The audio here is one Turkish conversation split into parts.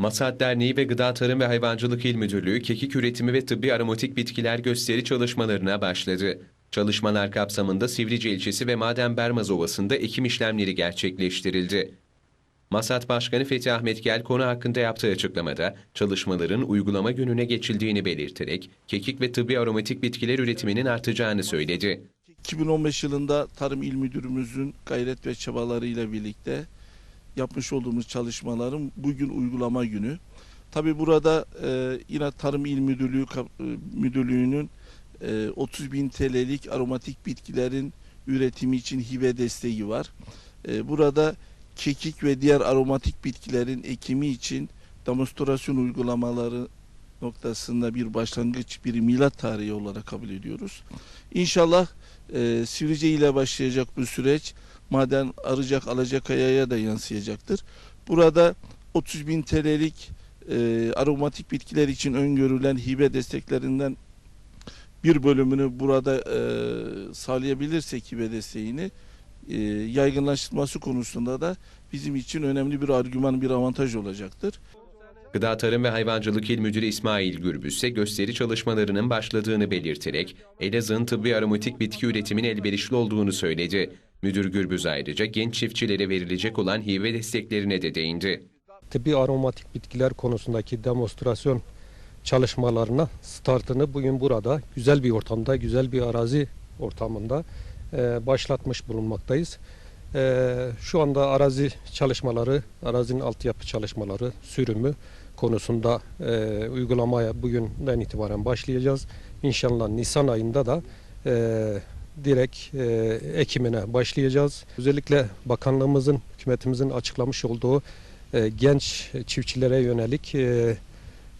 Masat Derneği ve Gıda Tarım ve Hayvancılık İl Müdürlüğü kekik üretimi ve tıbbi aromatik bitkiler gösteri çalışmalarına başladı. Çalışmalar kapsamında Sivrice ilçesi ve Maden Bermaz Ovası'nda ekim işlemleri gerçekleştirildi. Masat Başkanı Fethi Ahmet Gel konu hakkında yaptığı açıklamada çalışmaların uygulama yönüne geçildiğini belirterek kekik ve tıbbi aromatik bitkiler üretiminin artacağını söyledi. 2015 yılında Tarım İl Müdürümüzün gayret ve çabalarıyla birlikte yapmış olduğumuz çalışmaların bugün uygulama günü. Tabi burada e, yine Tarım İl Müdürlüğü e, Müdürlüğü'nün e, 30 bin TL'lik aromatik bitkilerin üretimi için hibe desteği var. E, burada kekik ve diğer aromatik bitkilerin ekimi için demonstrasyon uygulamaları noktasında bir başlangıç, bir milat tarihi olarak kabul ediyoruz. İnşallah e, Sivrice ile başlayacak bu süreç maden Arıcak Alacakaya'ya da yansıyacaktır. Burada 30 bin TL'lik e, aromatik bitkiler için öngörülen hibe desteklerinden bir bölümünü burada e, sağlayabilirsek hibe desteğini e, yaygınlaştırması konusunda da bizim için önemli bir argüman, bir avantaj olacaktır. Gıda Tarım ve Hayvancılık İl Müdürü İsmail Gürbüz ise gösteri çalışmalarının başladığını belirterek Elazığ'ın tıbbi aromatik bitki üretimine elverişli olduğunu söyledi. Müdür Gürbüz ayrıca genç çiftçilere verilecek olan hibe desteklerine de değindi. tıbbi aromatik bitkiler konusundaki demonstrasyon çalışmalarına startını bugün burada güzel bir ortamda, güzel bir arazi ortamında e, başlatmış bulunmaktayız. E, şu anda arazi çalışmaları, arazinin altyapı çalışmaları, sürümü konusunda e, uygulamaya bugünden itibaren başlayacağız. İnşallah Nisan ayında da e, direkt e, ekimine başlayacağız. Özellikle bakanlığımızın, hükümetimizin açıklamış olduğu e, genç çiftçilere yönelik e,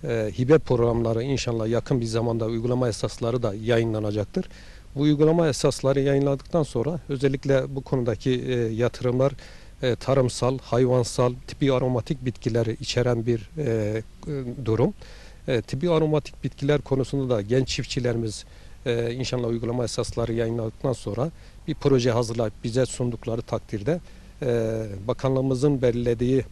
e, hibe programları inşallah yakın bir zamanda uygulama esasları da yayınlanacaktır. Bu uygulama esasları yayınladıktan sonra özellikle bu konudaki e, yatırımlar e, tarımsal, hayvansal, tipi aromatik bitkileri içeren bir e, e, durum. E, tipi aromatik bitkiler konusunda da genç çiftçilerimiz e, inşallah uygulama esasları yayınladıktan sonra bir proje hazırlayıp bize sundukları takdirde e, bakanlığımızın belirlediği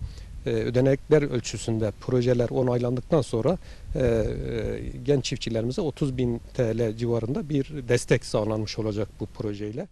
e, ödenekler ölçüsünde projeler onaylandıktan sonra e, e, genç çiftçilerimize 30 bin TL civarında bir destek sağlanmış olacak bu projeyle.